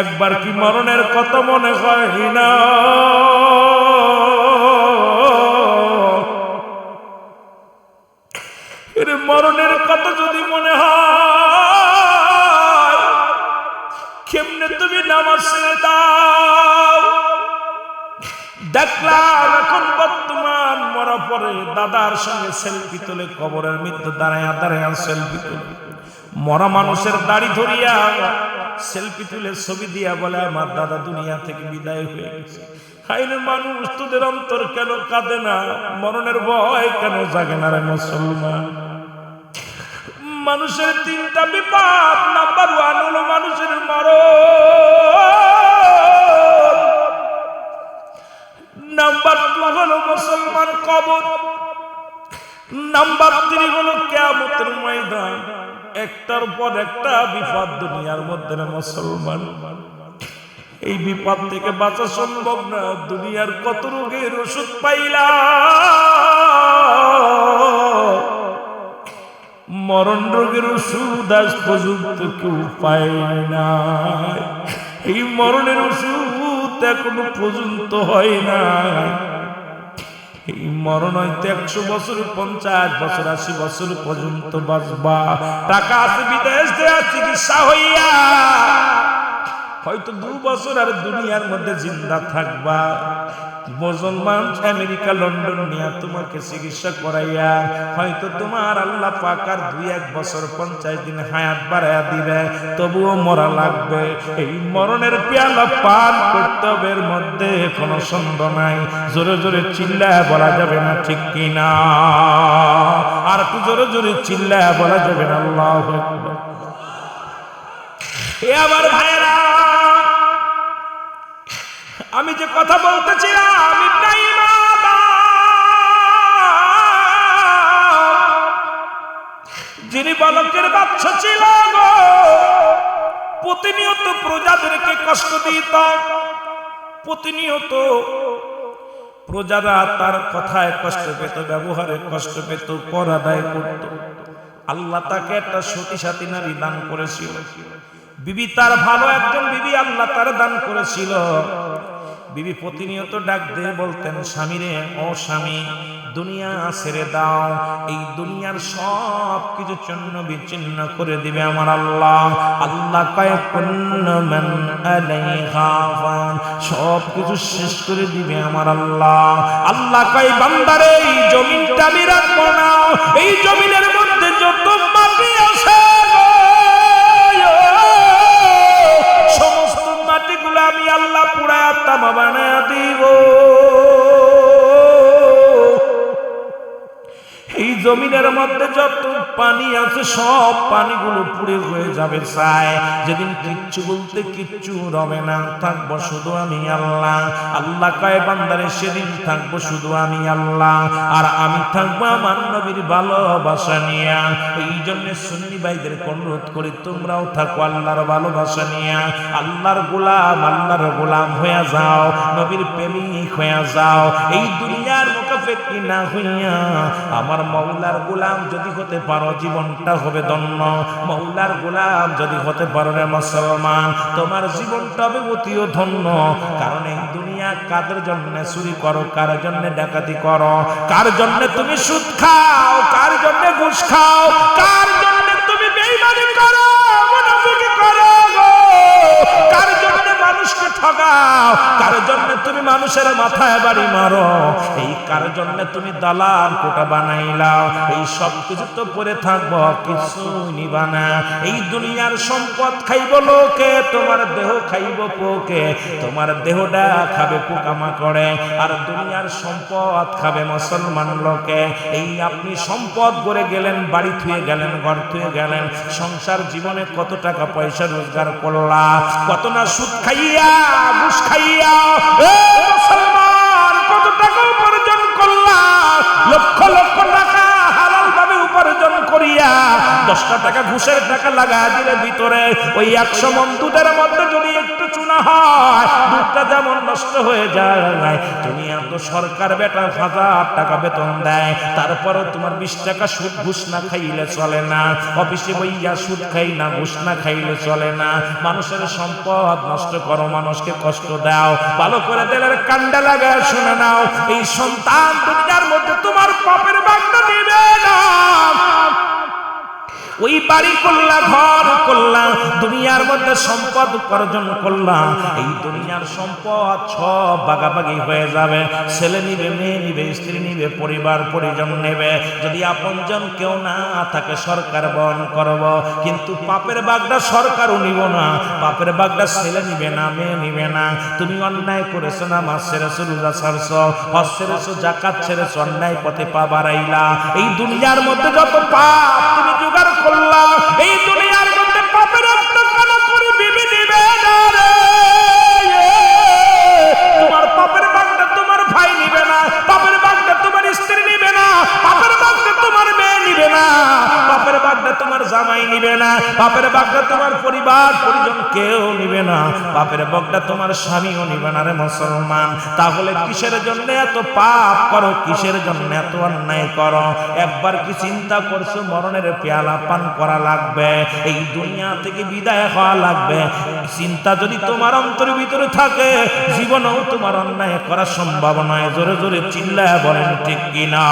একবার কি মরণের কত মনে হয় না? এর মরণের কত যদি মনে হয়, কেমনে তুমি নামাজ দাও? দেখলাম এখন বর্তমান মরা পরে দাদার সঙ্গে সেলফি তোলে, কবরের মৃত্যু দাঁড়ায় দাঁড়ায় সেলফি তোলে। মরা মানুষের দাড়ি ধরিয়া সেলফি তুলে ছবি দিয়া বলে, আমার দাদা দুনিয়া থেকে বিদায় হয়ে গেছে। মানুষ, তোদের অন্তর কেন কাঁদে না? মরণের ভয় কেন জাগে না রে মুসলমান? মানুষের তিনটা বিপদ নাম্বার ওয়ান হলো মানুষের মরণ। নাম্বার টু হলো মুসলমান কবর। নাম্বার থ্রি হলো কেয়ামতের ময়দান। একটার পর একটা বিপদ দুনিয়ার মধ্যে মুসলমান। এই বিপদ থেকে বাঁচা সম্ভব না, দুনিয়ার কত রোগের ওষুধ পাইলা মরণ রোগের ওষুধ আজ পর্যন্ত কেউ পায় না এই মরণের ওষুধ এখনও পর্যন্ত হয় না মরণ হয়তো একশো বছর, পঞ্চাশ বছর, আশি বছর পর্যন্ত বাঁচবা। টাকা আছে, বিদেশ দেওয়া চিকিৎসা হইয়া। হয়তো দু বছর আর দুনিয়ার মধ্যে জিন্দা থাকবা। মুসলমান আমেরিকা, লন্ডন নিয়ে তোমাকে চিকিৎসা করাইয়া হয়তো তোমার আল্লাহ পাকার দুই এক বছর পঞ্চাশ দিন হায়াত বাড়াইয়া দিবে, তবুও মরা লাগবে। এই মরণের পেয়ালা পান করতে হবে এর মধ্যে কোনো সন্দেহ নাই। জোরে জোরে চিল্লায় বলা যাবে না ঠিক কিনা। আর একটু জোরে জোরে চিল্লায় বলা যাবে না, আল্লাহ। এ আমার ভাইরা প্রজাদেরকে কষ্ট দিত প্রতিনিয়ত প্রজারা তার কথায় কষ্ট পেত, ব্যবহারে কষ্ট পেত, কর আদায় করত। আল্লাহ তাকে একটা সতী সাথী নারী দান করেছিল। বিবি তার ভালো একজন বিবি আল্লাহ তার দান করেছিল। বিবি প্রতিনিয়ত ডাক দিয়ে বলতেন, স্বামীরে, ও স্বামী, দুনিয়া ছেড়ে দাও। এই দুনিয়ার সব কিছু চন্ন বিচ্ছিন্ন করে দিবে আমার আল্লাহ। আল্লাহ সব কিছু শেষ করে দিবে আমার আল্লাহ। আল্লাহ কয়, বান্দারে, এই জমিনটা আমি রাখব না। এই জমিনের মধ্যে যত মাটি আছে পুরায় তামা বানায় দিব জমিনের মধ্যে যত পানি আছে, সব পানিগুলো পুড়ে হয়ে যাবে চায় যেদিন কিচ্ছু বলতে কিচ্ছু রবে না, থাকব শুধু আমি আল্লাহ। আল্লাহ কয়, বান্দারে, সেদিন থাকব শুধু আমি আল্লাহ। আর আমি থাকব আমার নবীর ভালোবাসা নিয়ে। এই জন্য সুন্নি ভাইদের অনুরোধ করি, তোমরাও থাকো আল্লাহর ভালোবাসা নিয়ে। আল্লাহর গোলাম আল্লাহর গোলাম হয়ে যাও, নবীর প্রেমিক হয়ে যাও। এই দুনিয়ার মুখাফেকি না হইয়া, আমার মৌলার গোলাম যদি হতে পারো, জীবনটা হবে দন্য মৌলার গোলাম যদি হতে পারো রে মুসলমান, তোমার জীবনটা হবে অতিও ধন্য। কারণ এই দুনিয়া কাদের জন্য চুরি করো, কার জন্য ডাকাতি করো? কার জন্য তুমি সুদ খাও, কার জন্য ঘুষ খাও, কার মানুষকে কার জন্য তুমি মানুষের মাথায় বাড়ি মারো? এই কার জন্য তুমি দালাল কোটা বানাইলাও? এই সব কিছু তো পরে থাকব কিছু নিবা না এই দুনিয়ার সম্পদ খাইব লোকে, তোমার দেহ খাইব পোকে। তোমার দেহটা খাবে পোকামা করে আর দুনিয়ার সম্পদ খাবে মুসলমান লোকে। এই আপনি সম্পদ গড়ে গেলেন, বাড়ি থুয়ে গেলেন, ঘর থুয়ে গেলেন। সংসার জীবনে কত টাকা পয়সা রোজগার করলা? কত না সুদ খাইয়া ঘুষ খাইয়া দশটা টাকা ঘুষের টাকা লাগা দিলে ভিতরে ওই একশো মন দুধের মধ্যে যদি একটু চুনা হয়, দুধটা যেমন নষ্ট হয়ে যায়, তুমি এত সরকার বেটা হাজার টাকা বেতন দেয়, তারপরও তোমার বিশ টাকা সুদ ঘুষ না খাইলে চলে না, অফিসে বইয়া সুদ খাই না, ঘুষ না খাইলে চলে না, মানুষের সম্পদ নষ্ট করো, মানুষকে কষ্ট দাও, ভালো করে দিলের কান্ডা লাগায় শুনে নাও, এই সন্তান দুনিয়ার মধ্যে তোমার পাপের বাগদা দিবে না। ওই বাড়ি করলা, ঘর করলা, দুনিয়ার মধ্যে সম্পদ উপার্জন করলা, এই দুনিয়ার সম্পদ সব বাগাবাগি হয়ে যাবে। ছেলে নিবে, মেয়ে নিবে, স্ত্রী নিবে, পরিবার, পরিজন নেবে। যদি আপনজন কেউ না থাকে, সরকার বহন করব। কিন্তু পাপের বাগটা সরকারও নিব না। পাপের বাগটা ছেলে নিবে না, মেয়ে নিবে না। তুমি অন্যায় করেছ না মাছ ছেড়েছো, রোজা ছাড়ছো, হজ ছেড়েছো জাকাত ছেড়েছো, অন্যায় পথে পা বাড়াইলা। এই দুনিয়ার মধ্যে যত পাপ তুমি জোগাড় করলা এই দুনিয়ার মধ্যে পাপের পাপের বাগটা তোমার পরিবার, পরিজন কেউ নিবে না। পাপের বাগটা তোমার স্বামীও নিবে না রে মুসলমান। তাহলে কিসের জন্য এত পাপ করো? কিসের জন্য এত অন্যায় করো? একবার কি চিন্তা করছ, মরণের পেয়ালা পান করা লাগবে? এই দুনিয়া থেকে বিদায় হওয়া লাগবে। চিন্তা যদি তোমার অন্তরের ভিতরে থাকে, জীবনেও তোমার অন্যায় করা সম্ভব নয়। জোরে জোরে চিল্লায় বলেন, ঠিক কিনা?